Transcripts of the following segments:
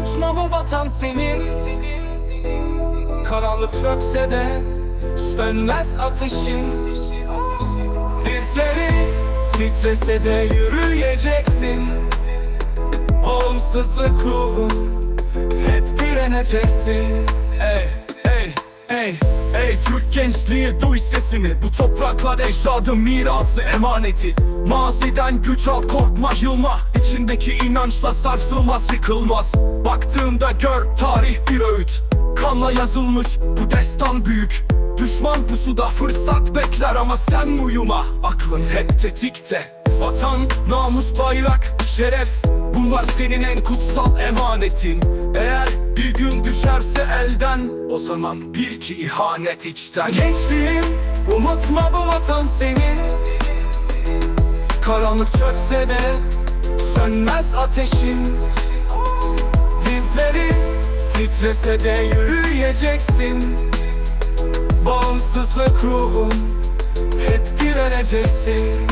Unutma bu vatan senin. Karanlık çökse de Sönmez ateşin. Dizleri titrese de yürüyeceksin. Bağımsızlık ruhun Hep direneceksin Ey, ey, ey, ey Türk gençliği duy sesimi Bu topraklar ecdadın mirası emaneti. Maziden güç al korkma yılma. İçindeki inançla sarsılmaz yıkılmaz. Baktığında gör tarih bir öğüt. Kanla yazılmış bu destan büyük. Düşman pusuda fırsat bekler ama sen uyuma. Aklın hep tetikte. Vatan, namus, bayrak, şeref. Bunlar senin en kutsal emanetin. Eğer bir gün düşerse elden O zaman bil ki ihanet içten. Gençliğim unutma bu vatan senin. Karanlık çökse de Sönmez ateşin. Dizleri titrese de yürüyeceksin. Bağımsızlık ruhun Hep direneceksin.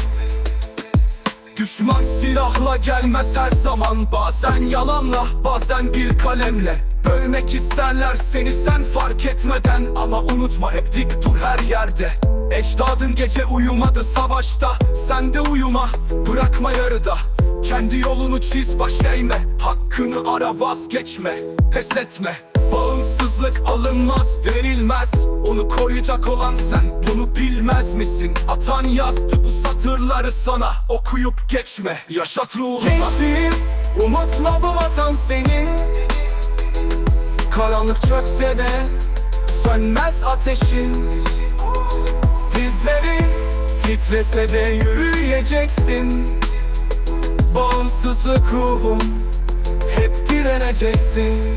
Düşman silahla gelmez her zaman. Bazen yalanla bazen bir kalemle Bölmek isterler seni sen fark etmeden. Ama unutma hep dik dur her yerde. Ecdadın gece uyumadı savaşta. Sen de uyuma bırakma yarıda. Kendi yolunu çiz baş eğme. Hakkını ara vazgeçme Pes etme. Bağımsızlık alınmaz verilmez. Onu koruyacak olan sen bunu bilmez misin? Atan yazdı bu satırları sana Okuyup geçme. Yaşat ruhuna. Gençliğim unutma bu vatan senin Karanlık çökse de sönmez ateşin. Dizleri titrese de yürüyeceksin. Bağımsızlık ruhum hep direneceksin.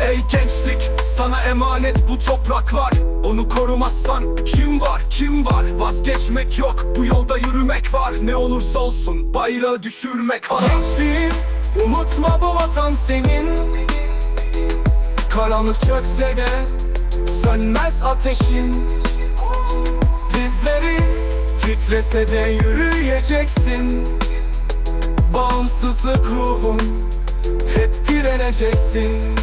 Ey gençlik sana emanet bu topraklar. Onu korumazsan kim var kim var? Vazgeçmek yok bu yolda yürümek var. Ne olursa olsun bayrağı düşürmek var. Gençliğim unutma bu vatan senin Karanlık çökse de sönmez ateşin. Dizleri titrese de yürüyeceksin. Bağımsızlık ruhun hep direneceksin